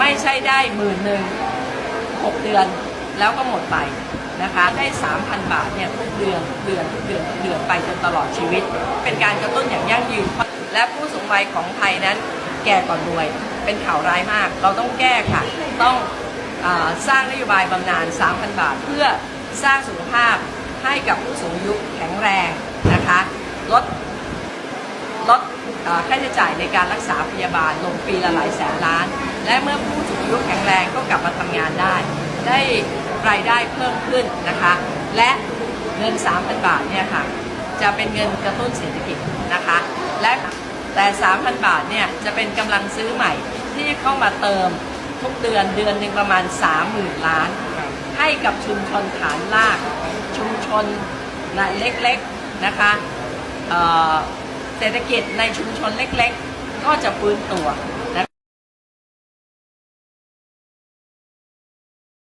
ไม่ใช่ได้หมื่นหนึ่งหกเดือนแล้วก็หมดไปนะคะได้ 3,000 บาทเนี่ยทุกเดือนเดือนทุกเดือนทุกเดือนไปจนตลอดชีวิต เป็นการกระตุ้นอย่างยั่งยืน และผู้สูงวัยของไทยนั้นแก่ก่อนรวย เป็นข่าวร้ายมาก เราต้องแก้ค่ะ ต้องอสร้างนโยบายบำนาญ 3,000 บาท เพื่อสร้างสุขภาพให้กับผู้สูงอายุแข็งแรงนะคะลดลดค่าใช้จ่ายในการรักษาพยาบาลลงปีละหลายแสนล้าน และเมื่อ แรงก็กลับมาทำงานได้ ได้รายได้เพิ่มขึ้นนะคะ และเงิน 3,000 บาทเนี่ยค่ะจะเป็นเงินกระตุ้นเศรษฐกิจนะคะและแต่ 3,000 บาทเนี่ยจะเป็นกำลังซื้อใหม่ที่เข้ามาเติมทุกเดือนเดือนหนึ่งประมาณ 30,000 ล้าน ให้กับชุมชนฐานลาก ชุมชนเล็กๆนะคะเศรษฐกิจในชุมชนเล็กๆ ก็จะฟื้นตัว